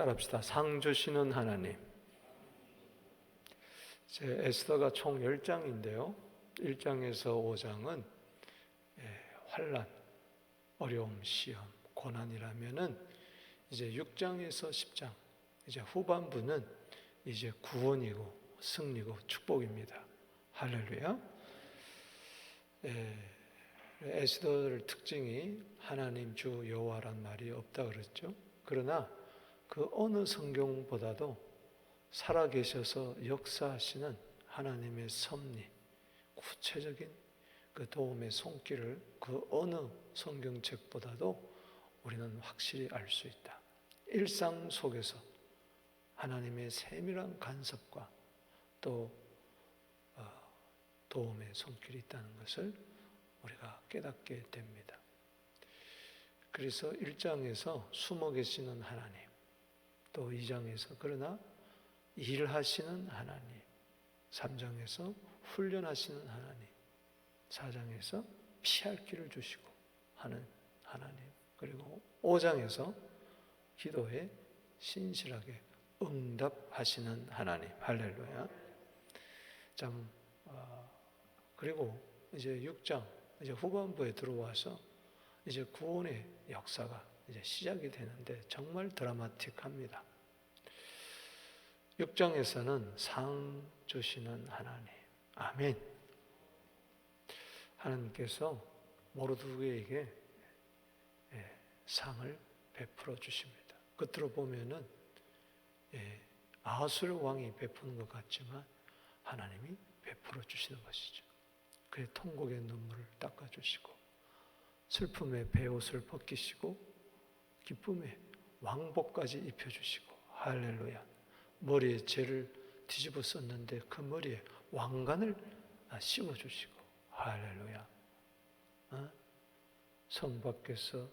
따라합시다. 상 주시는 하나님. 제 에스더가 총 10장인데요. 1장에서 5장은 예, 환란, 어려움, 시험, 고난이라면은 이제 6장에서 10장 이제 후반부는 이제 구원이고 승리고 축복입니다. 할렐루야. 예, 에스더의 특징이 하나님 주 여호와란 말이 없다 그랬죠. 그러나 그 어느 성경보다도 살아계셔서 역사하시는 하나님의 섭리, 구체적인 그 도움의 손길을 그 어느 성경책보다도 우리는 확실히 알 수 있다. 일상 속에서 하나님의 세밀한 간섭과 또 어, 도움의 손길이 있다는 것을 우리가 깨닫게 됩니다. 그래서 1장에서 숨어 계시는 하나님, 또 2장에서 그러나 일하시는 하나님, 3장에서 훈련하시는 하나님, 4장에서 피할 길을 주시고 하는 하나님, 그리고 5장에서 기도에 신실하게 응답하시는 하나님, 할렐루야. 참, 어, 그리고 이제 6장, 이제 후반부에 들어와서 이제 구원의 역사가 이제 시작이 되는데 정말 드라마틱합니다. 6장에서는 상 주시는 하나님. 아멘. 하나님께서 모르드게에게 예, 상을 베풀어 주십니다. 끝으로 보면은 예, 아하수르 왕이 베푸는 것 같지만 하나님이 베풀어 주시는 것이죠. 그의 통곡의 눈물을 닦아 주시고 슬픔의 베옷을 벗기시고 기쁨의 왕복까지 입혀 주시고 할렐루야. 머리에 죄를 뒤집어 썼는데 그 머리에 왕관을 씌워 주시고 할렐루야. 어? 성 밖에서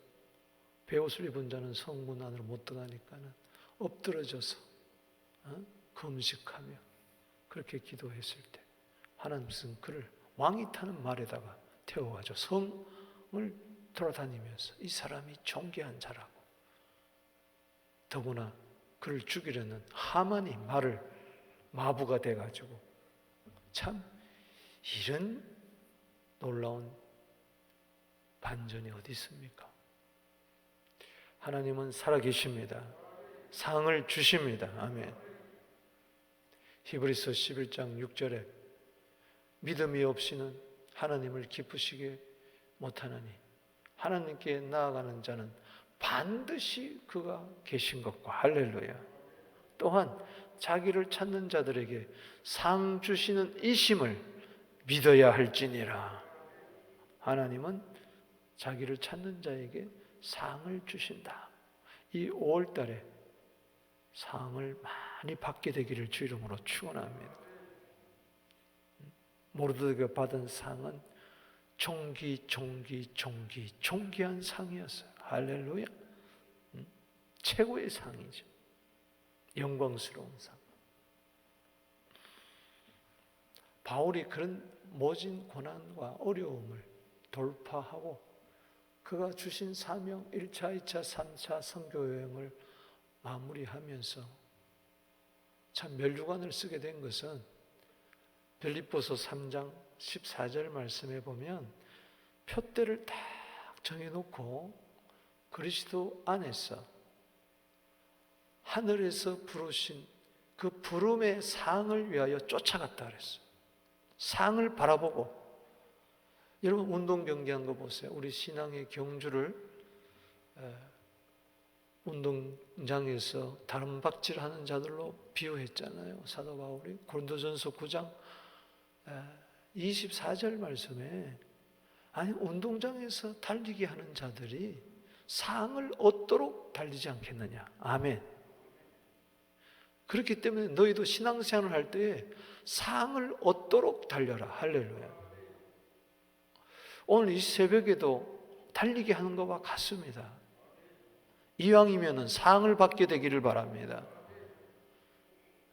베옷을 입은 자는 성문 안으로 못 들어가니까는 엎드러져서 어? 금식하며 그렇게 기도했을 때 하나님은 그를 왕이 타는 말에다가 태워가지고 성을 돌아다니면서 이 사람이 존귀한 자라고 더구나 그를 죽이려는 하만이 말을 마부가 돼가지고 참 이런 놀라운 반전이 어디 있습니까? 하나님은 살아계십니다. 상을 주십니다. 아멘. 히브리서 11장 6절에 믿음이 없이는 하나님을 기쁘시게 못하나니 하나님께 나아가는 자는 반드시 그가 계신 것과 할렐루야. 또한 자기를 찾는 자들에게 상 주시는 이심을 믿어야 할지니라. 하나님은 자기를 찾는 자에게 상을 주신다. 이 5월 달에 상을 많이 받게 되기를 주 이름으로 축원합니다. 모르드가 받은 상은 종기 종기 종기 종기한 상이었어요. 할렐루야. 최고의 상이죠. 영광스러운 상. 바울이 그런 모진 고난과 어려움을 돌파하고 그가 주신 사명 1차, 2차, 3차 선교 여행을 마무리하면서 참 멸류관을 쓰게 된 것은 빌립보서 3장 14절 말씀에 보면 표대를 딱 정해 놓고 그리스도 안에서 하늘에서 부르신 그 부름의 상을 위하여 쫓아갔다 그랬어요. 상을 바라보고 여러분 운동 경기한 거 보세요. 우리 신앙의 경주를 운동장에서 다른 박질 하는 자들로 비유했잖아요. 사도 바울이 고린도전서 9장 24절 말씀에 아니 운동장에서 달리기 하는 자들이 상을 얻도록 달리지 않겠느냐. 아멘. 그렇기 때문에 너희도 신앙생활을 할 때에 상을 얻도록 달려라. 할렐루야. 오늘 이 새벽에도 달리기 하는 것과 같습니다. 이왕이면 상을 받게 되기를 바랍니다.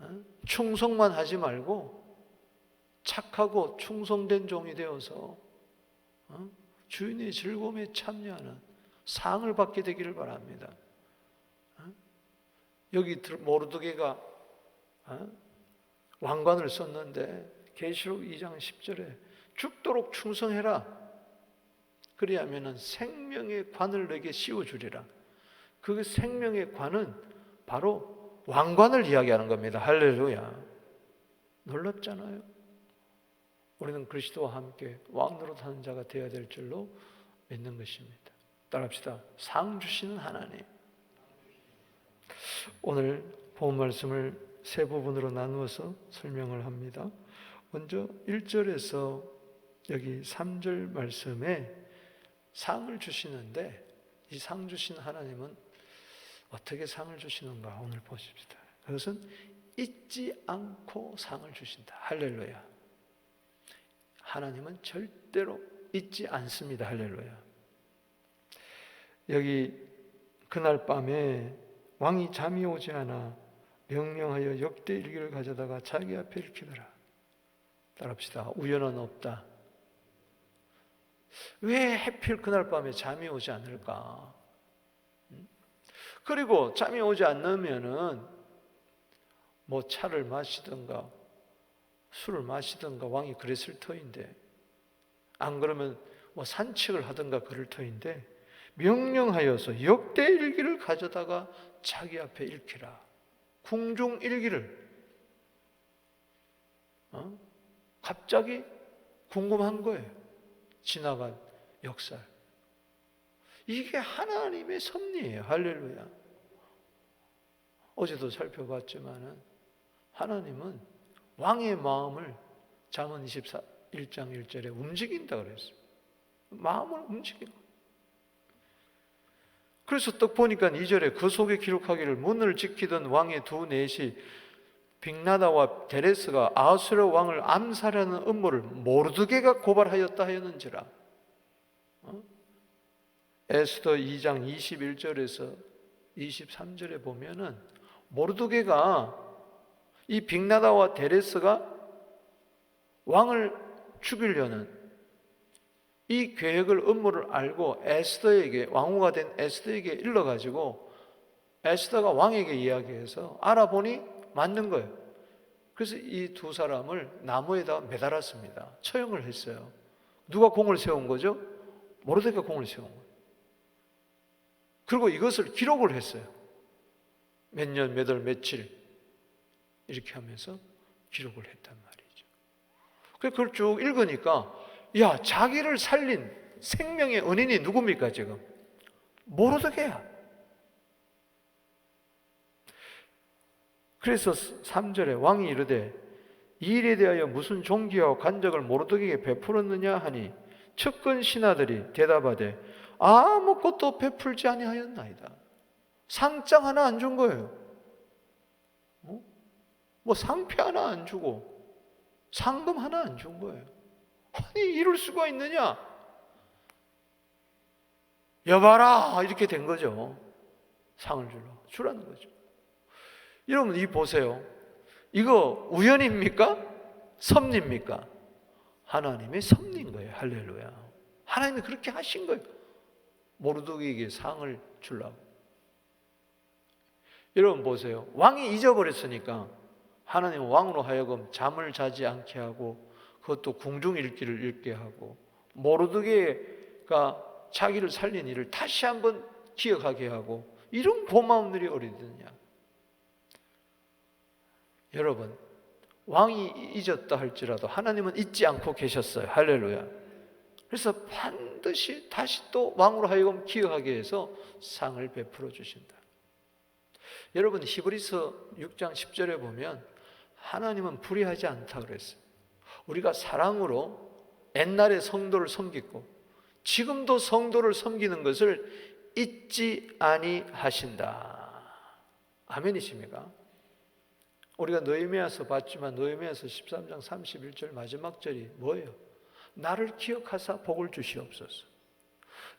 어? 충성만 하지 말고 착하고 충성된 종이 되어서 어? 주인의 즐거움에 참여하는 상을 받게 되기를 바랍니다. 어? 여기 들- 모르드게가 어? 왕관을 썼는데 계시록 2장 10절에 죽도록 충성해라. 그리하면은 생명의 관을 내게 씌워 주리라. 그 생명의 관은 바로 왕관을 이야기하는 겁니다. 할렐루야. 놀랍잖아요. 우리는 그리스도와 함께 왕으로 사는 자가 되어야 될 줄로 믿는 것입니다. 따라합시다. 상 주시는 하나님. 오늘 본 말씀을 세 부분으로 나누어서 설명을 합니다. 먼저 1절에서 여기 3절 말씀에 상을 주시는데 이 상 주신 하나님은 어떻게 상을 주시는가 오늘 보십시다. 그것은 잊지 않고 상을 주신다. 할렐루야. 하나님은 절대로 잊지 않습니다. 할렐루야. 여기 그날 밤에 왕이 잠이 오지 않아 명령하여 역대 일기를 가져다가 자기 앞에 읽히더라. 따라합시다. 우연은 없다. 왜 해필 그날 밤에 잠이 오지 않을까? 음? 그리고 잠이 오지 않으면은 뭐 차를 마시든가 술을 마시든가 왕이 그랬을 터인데 안 그러면 뭐 산책을 하든가 그럴 터인데 명령하여서 역대 일기를 가져다가 자기 앞에 읽히라. 궁중 일기를 어? 갑자기 궁금한 거예요. 지나간 역사. 이게 하나님의 섭리예요. 할렐루야. 어제도 살펴봤지만은 하나님은 왕의 마음을 잠언 24 1장 1절에 움직인다 그랬어요. 마음을 움직이는 거예요. 그래서 딱 보니까 2절에 그 속에 기록하기를 문을 지키던 왕의 두 넷이 빅나다와 데레스가 아수르 왕을 암살하는 음모를 모르드게가 고발하였다 하였는지라. 어? 에스더 2장 21절에서 23절에 보면은 모르드게가 이 빅나다와 데레스가 왕을 죽이려는 이 계획을 음모를 알고 에스더에게 왕후가 된 에스더에게 일러 가지고 에스더가 왕에게 이야기해서 알아보니 맞는 거예요. 그래서 이 두 사람을 나무에다 매달았습니다. 처형을 했어요. 누가 공을 세운 거죠? 모르드가 공을 세운 거예요. 그리고 이것을 기록을 했어요. 몇 년, 몇 월, 며칠 이렇게 하면서 기록을 했단 말이죠. 그걸 쭉 읽으니까 야, 자기를 살린 생명의 은인이 누굽니까, 지금? 모르드게야. 그래서 3절에 왕이 이르되 이 일에 대하여 무슨 종기와 관적을 모르드게에게 베풀었느냐 하니 측근 신하들이 대답하되 아무것도 베풀지 아니하였나이다. 상장 하나 안 준 거예요. 어? 뭐 상패 하나 안 주고 상금 하나 안 준 거예요. 아니 이럴 수가 있느냐? 여봐라 이렇게 된 거죠. 상을 줄러 주라는 거죠. 여러분 이 보세요. 이거 우연입니까? 섭리입니까? 하나님의 섭리인 거예요. 할렐루야. 하나님이 그렇게 하신 거예요. 모르드게에게 상을 주려고. 여러분 보세요. 왕이 잊어버렸으니까 하나님 왕으로 하여금 잠을 자지 않게 하고 그것도 궁중 읽기를 읽게 하고 모르드게가 자기를 살린 일을 다시 한번 기억하게 하고 이런 고마운 일이 어디든냐. 여러분 왕이 잊었다 할지라도 하나님은 잊지 않고 계셨어요. 할렐루야. 그래서 반드시 다시 또 왕으로 하여금 기억하게 해서 상을 베풀어 주신다. 여러분 히브리서 6장 10절에 보면 하나님은 불의하지 않다 그랬어요. 우리가 사랑으로 옛날에 성도를 섬기고 지금도 성도를 섬기는 것을 잊지 아니하신다. 아멘이십니까? 우리가 느헤미야서 봤지만 느헤미야서 13장 31절 마지막 절이 뭐예요? 나를 기억하사 복을 주시옵소서.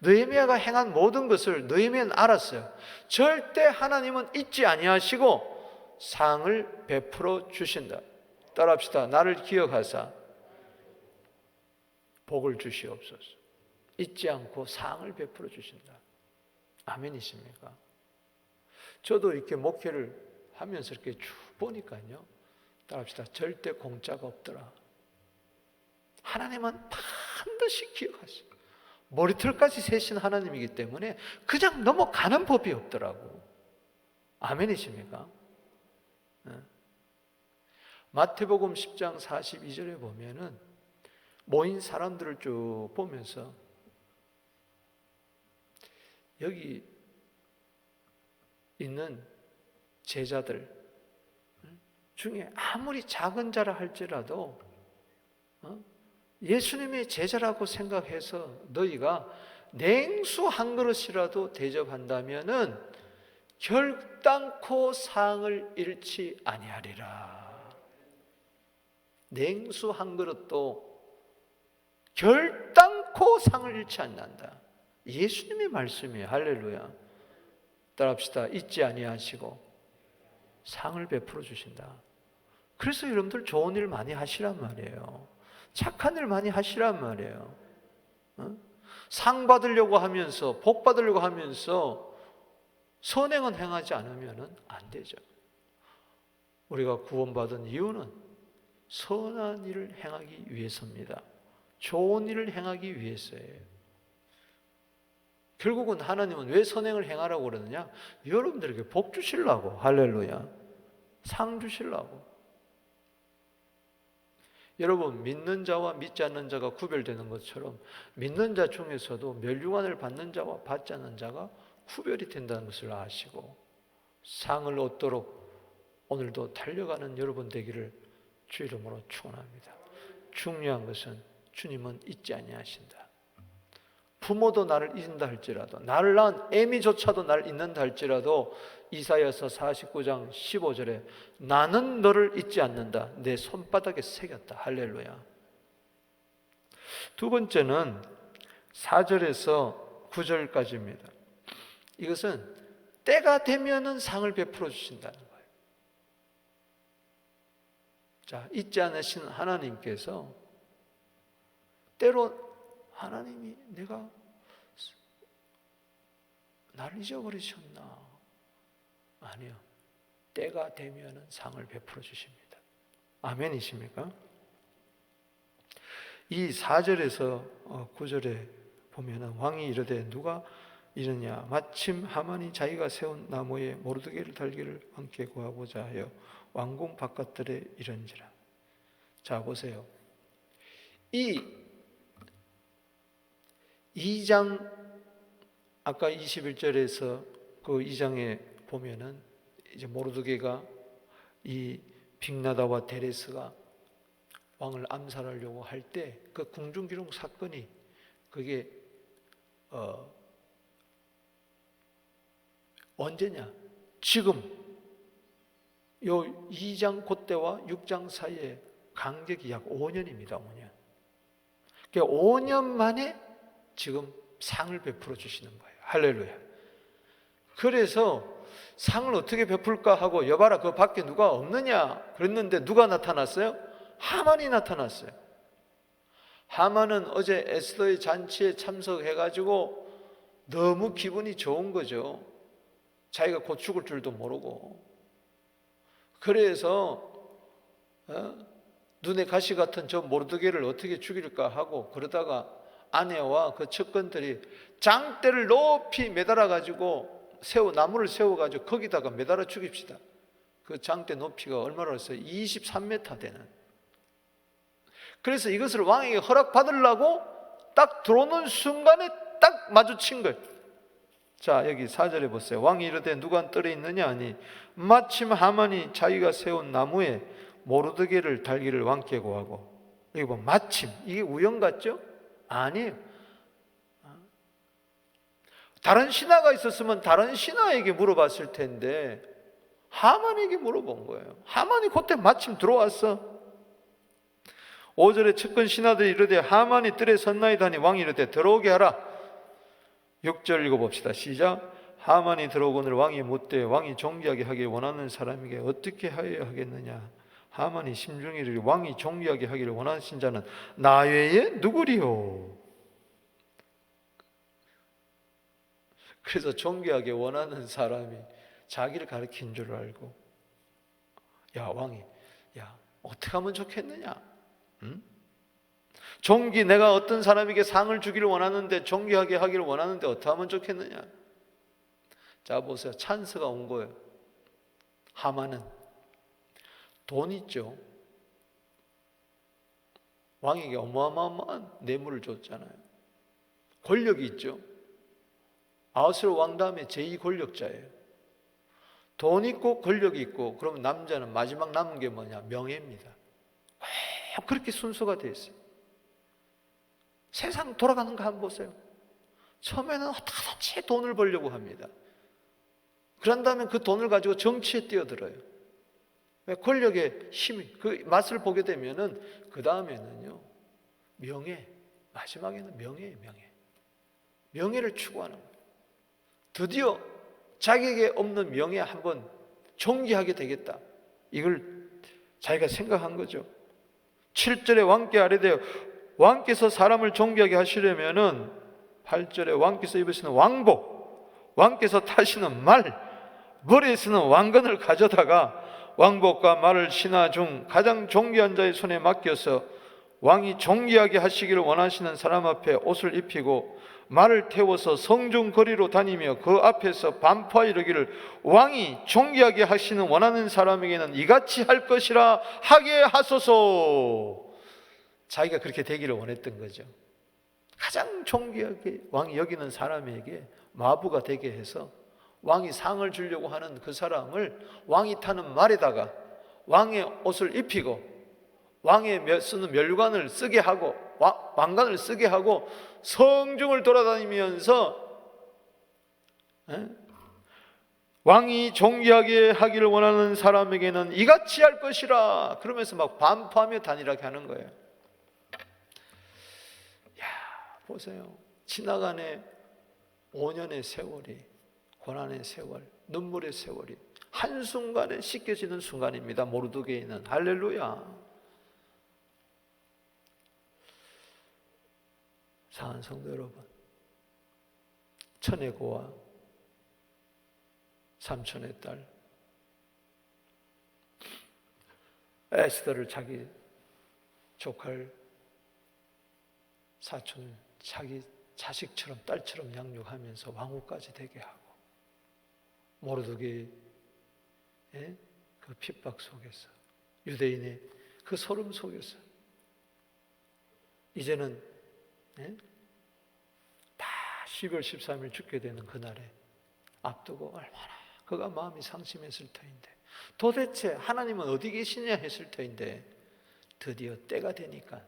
느헤미야가 행한 모든 것을 느헤미야는 알았어요. 절대 하나님은 잊지 아니하시고 상을 베풀어 주신다. 따라합시다. 나를 기억하사 복을 주시옵소서. 잊지 않고 상을 베풀어 주신다. 아멘이십니까? 저도 이렇게 목회를 하면서 이렇게 쭉 보니까요. 따라합시다. 절대 공짜가 없더라. 하나님은 반드시 기억하시고 머리털까지 세신 하나님이기 때문에 그냥 넘어가는 법이 없더라고. 아멘이십니까? 예. 마태복음 10장 42절에 보면은 모인 사람들을 쭉 보면서 여기 있는 제자들 중에 아무리 작은 자라 할지라도 어? 예수님의 제자라고 생각해서 너희가 냉수 한 그릇이라도 대접한다면은 결단코 상을 잃지 아니하리라. 냉수 한 그릇도 결단코 상을 잃지 않는다. 예수님의 말씀이에요. 할렐루야. 따라합시다. 잊지 아니하시고 상을 베풀어 주신다. 그래서 여러분들 좋은 일 많이 하시란 말이에요. 착한 일 많이 하시란 말이에요. 어? 상 받으려고 하면서 복 받으려고 하면서 선행은 행하지 않으면 안 되죠. 우리가 구원받은 이유는 선한 일을 행하기 위해서입니다. 좋은 일을 행하기 위해서예요. 결국은 하나님은 왜 선행을 행하라고 그러느냐? 여러분들에게 복 주시려고 할렐루야. 상 주시려고. 여러분 믿는 자와 믿지 않는 자가 구별되는 것처럼 믿는 자 중에서도 멸류관을 받는 자와 받지 않는 자가 구별이 된다는 것을 아시고 상을 얻도록 오늘도 달려가는 여러분 되기를 주 이름으로 축원합니다. 중요한 것은 주님은 잊지 아니하신다. 부모도 나를 잊는다 할지라도 나를 낳은 애미조차도 나를 잊는다 할지라도 이사야서 49장 15절에 나는 너를 잊지 않는다. 내 손바닥에 새겼다. 할렐루야. 두 번째는 4절에서 9절까지입니다. 이것은 때가 되면은 상을 베풀어 주신다는 거예요. 자, 잊지 않으신 하나님께서 때로 하나님이 내가 나를 잊어버리셨나? 아니요. 때가 되면 상을 베풀어 주십니다. 아멘이십니까? 이 4절에서 9절에 보면은 왕이 이르되 누가 이르냐 마침 하만이 자기가 세운 나무에 모르드게를 달기를 왕께 구하고자 하여 왕궁 바깥들에 이른지라. 자 보세요. 이 2장 아까 21절에서 그 2장에 보면은 이제 모르드게가 이 빅나다와 데레스가 왕을 암살하려고 할 때 그 궁중기록 사건이 그게 어 언제냐? 지금 요 2장 그때와 6장 사이에 간격이 약 5년입니다. 5년. 그러니까 5년 만에 지금 상을 베풀어 주시는 거예요. 할렐루야. 그래서 상을 어떻게 베풀까 하고 여봐라 그 밖에 누가 없느냐 그랬는데 누가 나타났어요? 하만이 나타났어요. 하만은 어제 에스더의 잔치에 참석해 가지고 너무 기분이 좋은 거죠. 자기가 곧 죽을 줄도 모르고 그래서 어? 눈에 가시 같은 저 모르드게를 어떻게 죽일까 하고 그러다가 아내와 그 측근들이 장대를 높이 매달아 가지고 세워 나무를 세워 가지고 거기다가 매달아 죽입시다. 그 장대 높이가 얼마나 했어요? 23m 되는. 그래서 이것을 왕에게 허락 받으려고 딱 들어오는 순간에 딱 마주친 거예요. 자, 여기 4절에 보세요. 왕이 이르되 누가 떨어 있느냐 하니 마침 하만이 자기가 세운 나무에 모르드게를 달기를 왕께 구하고 여기 보면 마침 이게 우연 같죠? 아니에요. 다른 신하가 있었으면 다른 신하에게 물어봤을 텐데 하만에게 물어본 거예요. 하만이 그때 마침 들어왔어. 5절에 측근 신하들이 이르되 하만이 뜰에 섰나이다니 왕이 이르되 들어오게 하라. 6절 읽어봅시다. 시작. 하만이 들어오거늘 왕이 묻되 왕이 존귀하게 하길 원하는 사람에게 어떻게 하여야 하겠느냐. 하만이 심중에 이르되 왕이 존귀하게 하기를 원하신 자는 나 외에 누구리요? 그래서 존귀하게 원하는 사람이 자기를 가리킨 줄 알고 야 왕이 야 어떻게 하면 좋겠느냐? 응? 종기 내가 어떤 사람에게 상을 주기를 원하는데 존귀하게 하기를 원하는데 어떻게 하면 좋겠느냐? 자 보세요 찬스가 온 거예요. 하만은 돈 있죠. 왕에게 어마어마한 뇌물을 줬잖아요. 권력이 있죠. 아수르 왕 다음에 제2 권력자예요. 돈 있고 권력이 있고 그러면 남자는 마지막 남은 게 뭐냐? 명예입니다. 왜 그렇게 순서가 돼 있어요. 세상 돌아가는 거 한번 보세요. 처음에는 어떻게든지 돈을 벌려고 합니다. 그런 다음에 그 돈을 가지고 정치에 뛰어들어요. 왜 권력의 힘이 그 맛을 보게 되면은 그 다음에는요 명예 마지막에는 명예예요 명예 명예를 추구하는 거예요. 드디어 자기에게 없는 명예 한번 존귀하게 되겠다. 이걸 자기가 생각한 거죠. 7절에 왕께 아뢰되어 왕께서 사람을 존귀하게 하시려면은 8절에 왕께서 입으시는 왕복, 왕께서 타시는 말, 머리에 쓰는 왕관을 가져다가 왕복과 말을 신하 중 가장 존귀한 자의 손에 맡겨서 왕이 존귀하게 하시기를 원하시는 사람 앞에 옷을 입히고 말을 태워서 성중 거리로 다니며 그 앞에서 반포하 이르기를 왕이 존귀하게 하시는 원하는 사람에게는 이같이 할 것이라 하게 하소서. 자기가 그렇게 되기를 원했던 거죠. 가장 존귀하게 왕이 여기는 사람에게 마부가 되게 해서 왕이 상을 주려고 하는 그 사람을 왕이 타는 말에다가 왕의 옷을 입히고 왕의 쓰는 멸관을 쓰게 하고 왕관을 쓰게 하고 성중을 돌아다니면서 에? 왕이 존귀하게 하기를 원하는 사람에게는 이같이 할 것이라 그러면서 막 반포하며 다니라게 하는 거예요. 보세요. 지나가네 5년의 세월이 고난의 세월, 눈물의 세월이 한순간에 씻겨지는 순간입니다. 모르드게이는 할렐루야. 사한 성도 여러분, 천의 고와 삼촌의 딸 에스더를 자기 조카를 사촌을 자기 자식처럼 딸처럼 양육하면서 왕후까지 되게 하고 모르드게의 그 핍박 속에서 유대인의 그 소름 속에서 이제는 예? 다 12월 13일 죽게 되는 그날에 앞두고 얼마나 그가 마음이 상심했을 터인데 도대체 하나님은 어디 계시냐 했을 터인데 드디어 때가 되니까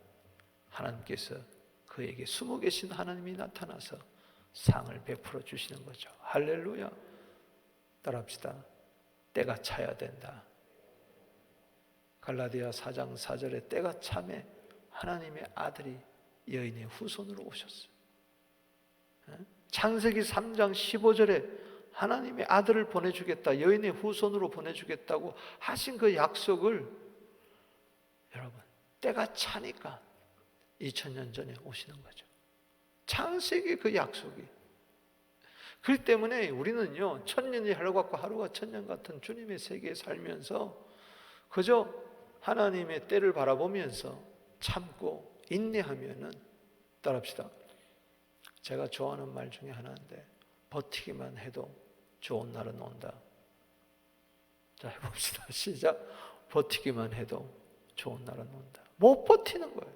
하나님께서 그에게 숨어 계신 하나님이 나타나서 상을 베풀어 주시는 거죠. 할렐루야. 따라합시다. 때가 차야 된다. 갈라디아 4장 4절에 때가 참에 하나님의 아들이 여인의 후손으로 오셨어요. 창세기 3장 15절에 하나님의 아들을 보내주겠다, 여인의 후손으로 보내주겠다고 하신 그 약속을 여러분, 때가 차니까 2000년 전에 오시는 거죠. 창세기 그 약속이. 그렇기 때문에 우리는요, 천년이 하루 같고 하루가 천년 같은 주님의 세계에 살면서 그저 하나님의 때를 바라보면서 참고 인내하면은 따라합시다. 제가 좋아하는 말 중에 하나인데 버티기만 해도 좋은 날은 온다. 자 해봅시다. 시작. 버티기만 해도 좋은 날은 온다. 못 버티는 거예요.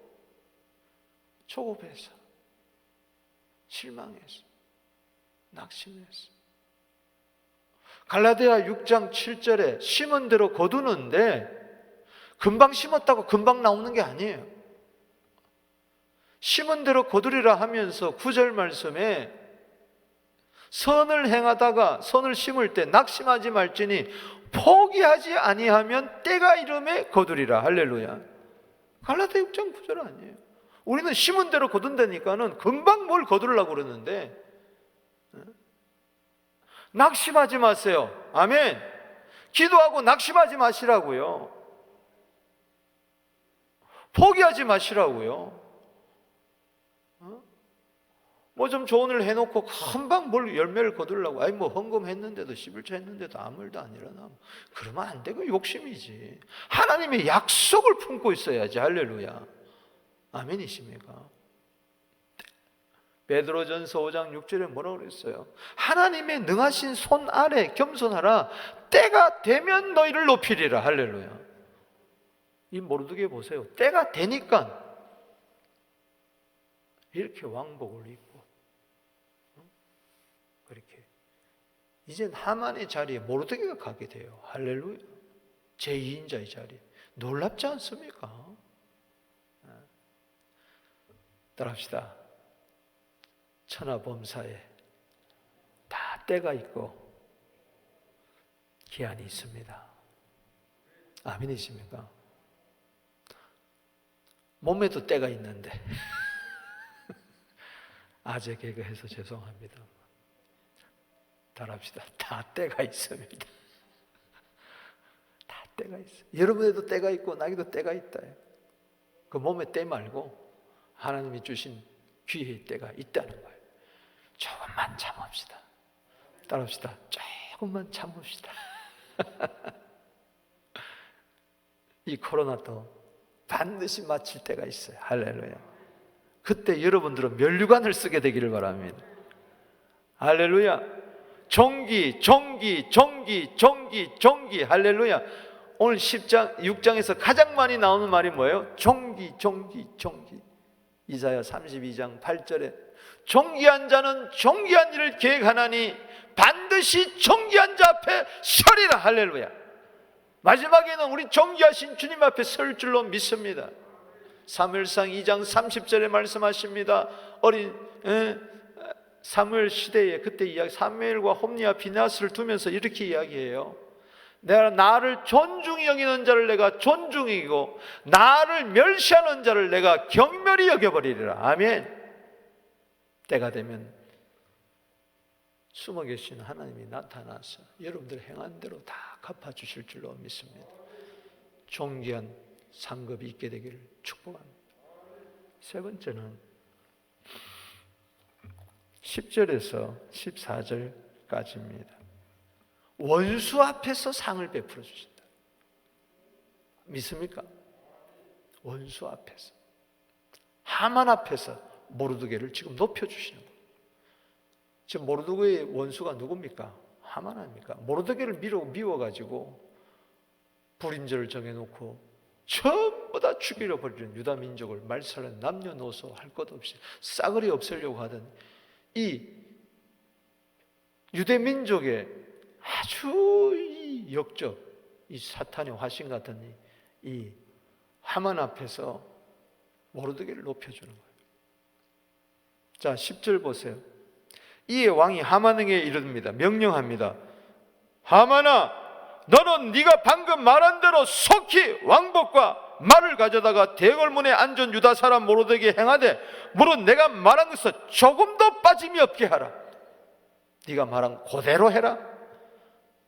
조급해서 실망해서 낙심해서. 갈라디아 6장 7절에 심은 대로 거두는데 금방 심었다고 금방 나오는 게 아니에요. 심은 대로 거두리라 하면서 구절 말씀에 선을 행하다가 선을 심을 때 낙심하지 말지니 포기하지 아니하면 때가 이름에 거두리라. 할렐루야. 갈라디 6장 9절 아니에요 우리는 심은 대로 거둔다니까는 금방 뭘 거두려고 그러는데 낙심하지 마세요. 아멘. 기도하고 낙심하지 마시라고요. 포기하지 마시라고요. 뭐좀일 해놓고 금방 뭘 열매를 거두려고. 아니 뭐 헌금했는데도 11조 했는데도 아무 일도 안 일어나. 그러면 안 되고 욕심이지. 하나님의 약속을 품고 있어야지. 할렐루야 아멘이십니까? 베드로전서 5장 6절에 뭐라고 그랬어요? 하나님의 능하신 손 아래 겸손하라 때가 되면 너희를 높이리라 할렐루야 이 모르드게 보세요 때가 되니까 이렇게 왕복을 입고 어? 그렇게 이젠 하만의 자리에 모르드게가 가게 돼요 할렐루야 제2인자의 자리에 놀랍지 않습니까? 어. 따라합시다 천하범사에 다 때가 있고 기한이 있습니다. 아멘이십니까? 몸에도 때가 있는데 아재 개그해서 죄송합니다. 달합시다. 다 때가 있습니다. 다 때가 있어. 여러분에도 때가 있고 나에게도 때가 있다. 그 몸에 때 말고 하나님이 주신 귀의 때가 있다는 거예요. 조금만 참읍시다. 따라합시다. 조금만 참읍시다. 이 코로나도 반드시 마칠 때가 있어요. 할렐루야. 그때 여러분들은 면류관을 쓰게 되기를 바랍니다. 할렐루야. 종기, 종기, 종기, 종기, 종기. 할렐루야. 오늘 10장, 6장에서 가장 많이 나오는 말이 뭐예요? 종기, 종기, 종기. 이사야 32장 8절에 종기한 자는 종기한 일을 계획하나니 반드시 종기한 자 앞에 서리라 할렐루야. 마지막에는 우리 종기하신 주님 앞에 설 줄로 믿습니다. 사무엘상 2장 30절에 말씀하십니다. 어린 에, 사무엘 시대에 그때 이야기 사무엘과 홈리와 비나스를 두면서 이렇게 이야기해요. 내가 나를 존중히 여기는 자를 내가 존중이고 나를 멸시하는 자를 내가 경멸히 여겨버리리라. 아멘. 때가 되면 숨어 계신 하나님이 나타나서 여러분들 행한 대로 다 갚아 주실 줄로 믿습니다. 존귀한 상급이 있게 되기를 축복합니다. 세 번째는 10절에서 14절까지입니다. 원수 앞에서 상을 베풀어 주신다. 믿습니까? 원수 앞에서. 하만 앞에서 모르드게를 지금 높여 주시는 거예요. 지금 모르드게의 원수가 누굽니까? 하만 아닙니까? 모르드게를 미워 미워 가지고 불임절을 정해 놓고 전부 다 죽이려 버리는 유다 민족을 말살은 남녀노소 할 것 없이 싸그리 없애려고 하던 이 유대 민족의 아주 이 역적, 이 사탄의 화신 같은 이, 이 하만 앞에서 모르드게를 높여주는 거예요. 자, 10절 보세요. 이에 왕이 하만에게 이릅니다. 명령합니다. 하만아, 너는 네가 방금 말한 대로 속히 왕복과 말을 가져다가 대궐문에 앉은 유다 사람 모르드게 행하되 물은 내가 말한 것을 조금도 빠짐이 없게 하라. 네가 말한 그대로 해라.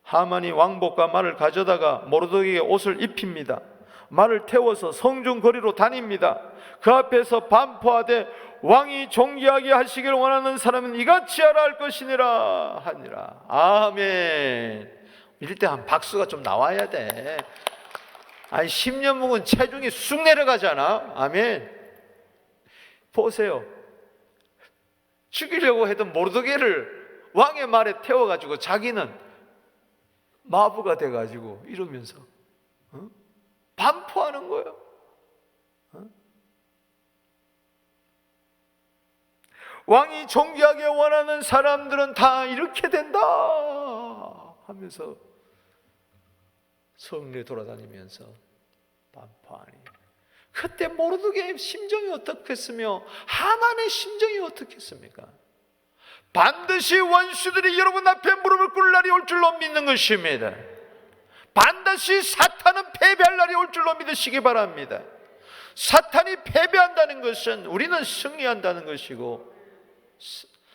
하만이 왕복과 말을 가져다가 모르드게에게 옷을 입힙니다. 말을 태워서 성중 거리로 다닙니다. 그 앞에서 반포하되 왕이 존귀하게 하시길 원하는 사람은 이같이 하라 할 것이니라 하니라. 아멘. 이럴 때 한 박수가 좀 나와야 돼. 아니 10년 묵은 체중이 쑥 내려가잖아. 아멘. 보세요. 죽이려고 했던 모르드게를 왕의 말에 태워가지고 자기는 마부가 돼가지고 이러면서 어? 반포하는 거예요. 어? 왕이 존귀하게 원하는 사람들은 다 이렇게 된다 하면서 성례 돌아다니면서 반포하니 그때 모르드게 심정이 어떻겠으며 하만의 심정이 어떻겠습니까? 반드시 원수들이 여러분 앞에 무릎을 꿇을 날이 올 줄로 믿는 것입니다. 반드시 사탄은 패배할 날이 올 줄로 믿으시기 바랍니다. 사탄이 패배한다는 것은 우리는 승리한다는 것이고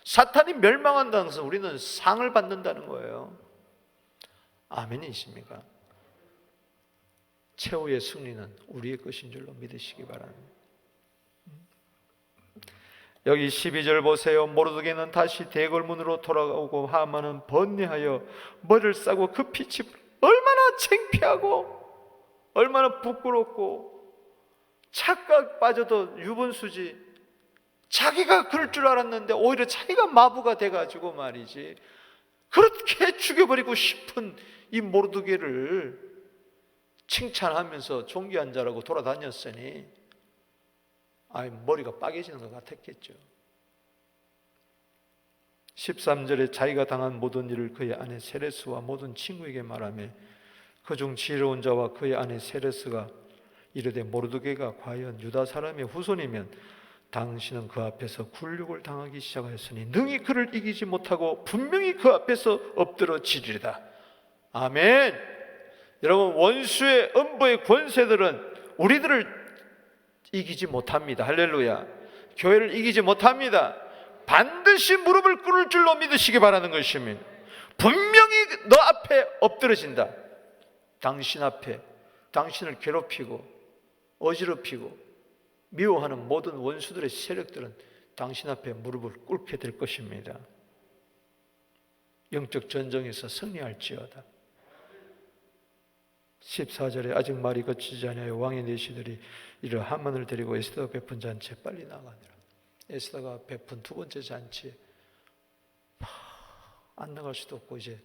사탄이 멸망한다는 것은 우리는 상을 받는다는 거예요. 아멘이십니까? 최후의 승리는 우리의 것인 줄로 믿으시기 바랍니다. 여기 12절 보세요. 모르드게는 다시 대궐문으로 돌아오고 하만은 번뇌하여 머리를 싸고 급히 집 얼마나 창피하고 얼마나 부끄럽고 착각 빠져도 유분수지 자기가 그럴 줄 알았는데 오히려 자기가 마부가 돼가지고 말이지 그렇게 죽여버리고 싶은 이 모르드게를 칭찬하면서 존귀한 자라고 돌아다녔으니 아이 머리가 빠개지는 것 같았겠죠 13절에 자기가 당한 모든 일을 그의 아내 세레스와 모든 친구에게 말하며 그중 지혜로운 자와 그의 아내 세레스가 이르되 모르드게가 과연 유다 사람의 후손이면 당신은 그 앞에서 굴욕을 당하기 시작하였으니 능히 그를 이기지 못하고 분명히 그 앞에서 엎드러 지리리다. 아멘. 여러분 원수의 음부의 권세들은 우리들을 이기지 못합니다. 할렐루야. 교회를 이기지 못합니다. 반드시 무릎을 꿇을 줄로 믿으시기 바라는 것입니다. 분명히 너 앞에 엎드러진다. 당신 앞에 당신을 괴롭히고 어지럽히고 미워하는 모든 원수들의 세력들은 당신 앞에 무릎을 꿇게 될 것입니다. 영적 전쟁에서 승리할지어다. 14절에 아직 말이 거치지 않아요. 왕의 내시들이 이를 하만을 데리고 에스더가 베푼 잔치에 빨리 나가니라. 에스더가 베푼 두 번째 잔치에 안 나갈 수도 없고 이제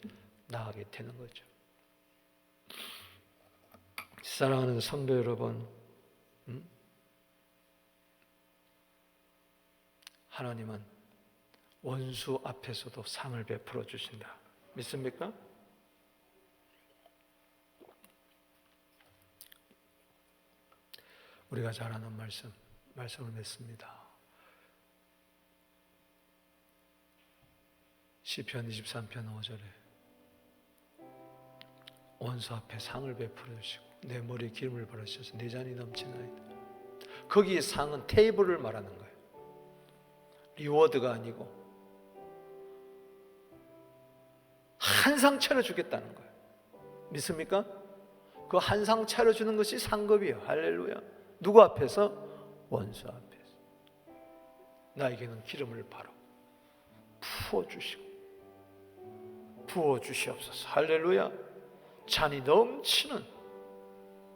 나가게 되는 거죠. 사랑하는 성도 여러분, 음? 하나님은 원수 앞에서도 상을 베풀어 주신다. 믿습니까? 우리가 잘 아는 말씀, 말씀을 맺습니다. 시편 23편 5절에 원수 앞에 상을 베풀어 주시고 내 머리에 기름을 바르셔서 내 잔이 넘치나이다. 거기에 상은 테이블을 말하는 거예요. 리워드가 아니고 한상 차려주겠다는 거예요. 믿습니까? 그 한상 차려주는 것이 상급이에요. 할렐루야. 누구 앞에서? 원수 앞에서. 나에게는 기름을 바로 부어주시고 부어주시옵소서. 할렐루야. 잔이 넘치는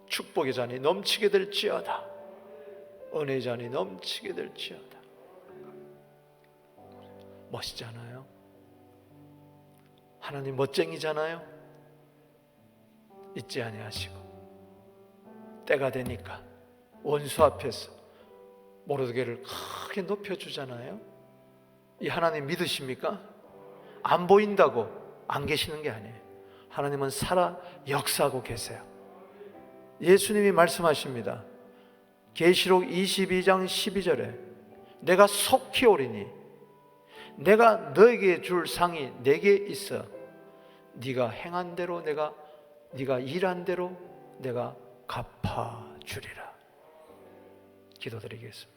축복의 잔이 넘치게 될지어다. 은혜 잔이 넘치게 될지어다. 멋있잖아요. 하나님 멋쟁이잖아요. 잊지 아니하시고 때가 되니까 원수 앞에서 모르드게를 크게 높여주잖아요. 이 하나님 믿으십니까? 안 보인다고 안 계시는 게 아니에요. 하나님은 살아 역사하고 계세요. 예수님이 말씀하십니다. 계시록 22장 12절에 내가 속히 오리니 내가 너에게 줄 상이 내게 있어 네가 행한 대로 내가 네가 일한 대로 내가 갚아 주리라. Rodríguez.